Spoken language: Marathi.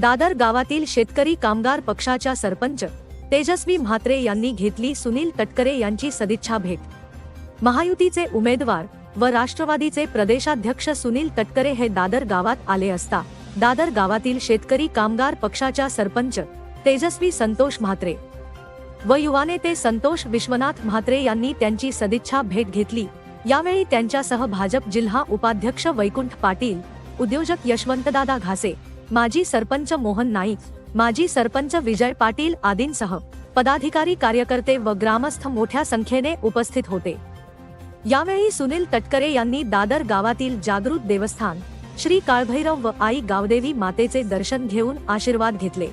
दादर गावातील शेतकरी कामगार पक्षाच्या सरपंच तेजस्वी म्हात्रे यांनी घेतली सुनील तटकरे यांची सदिच्छा भेट. महायुतीचे उमेदवार व राष्ट्रवादीचे प्रदेशाध्यक्ष सुनील तटकरे हे दादर गावात आले असता दादर गावातील शेतकरी कामगार पक्षाच्या सरपंच तेजस्वी संतोष म्हात्रे व युवा नेते संतोष विश्वनाथ म्हात्रे यांनी त्यांची सदिच्छा भेट घेतली. यावेळी त्यांच्यासह भाजप जिल्हा उपाध्यक्ष वैकुंठ पाटील उद्योजक यशवंतदादा घासे माजी सरपंच मोहन नाईक माजी सरपंच विजय पाटील आदींसह पदाधिकारी कार्यकर्ते व ग्रामस्थ मोठ्या संख्येने उपस्थित होते. यावेळी सुनील तटकरे यांनी दादर गावातील जागृत देवस्थान श्री काळभैरव व आई गावदेवी मातेचे दर्शन घेऊन आशीर्वाद घेतले.